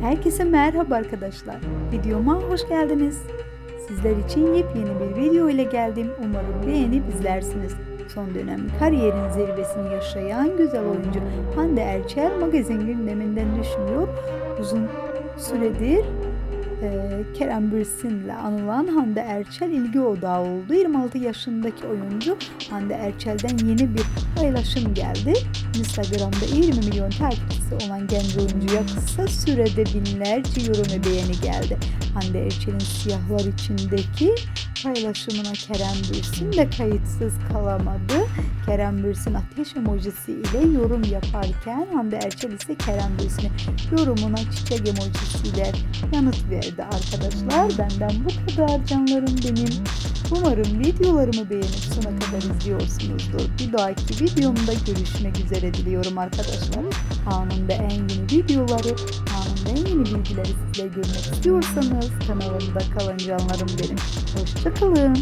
Herkese merhaba arkadaşlar. Videoma hoş geldiniz. Sizler için yepyeni bir video ile geldim. Umarım beğenip izlersiniz. Son dönem kariyerin zirvesini yaşayan güzel oyuncu Hande Erçel magazin gündeminden düşmüyor. Uzun süredir e, Kerem Bürsin'le anılan Hande Erçel ilgi odağı oldu. 26 yaşındaki oyuncu Hande Erçel'den yeni bir paylaşım geldi. Instagram'da 20 milyon takipçisi olan genç oyuncuya kısa sürede binlerce yorum ve beğeni geldi. Hande Erçel'in siyahlar içindeki paylaşımına Kerem Bürsin de kayıtsız kalamadı. Kerem Bürsin ateş emojisi ile yorum yaparken Hande Erçel ise Kerem Bürsin'e yorumuna çiçek emojisiyle yanıt verdi arkadaşlar. Benden bu kadar canlarım benim. Umarım videolarımı beğenip sona kadar izliyorsunuzdur. Bir dahaki videomda görüşmek üzere diliyorum arkadaşlar. Anında en yeni videoları, anında en yeni bilgileri sizle görmek istiyorsanız kanalımda kalın canlarım benim. Hoşçakalın.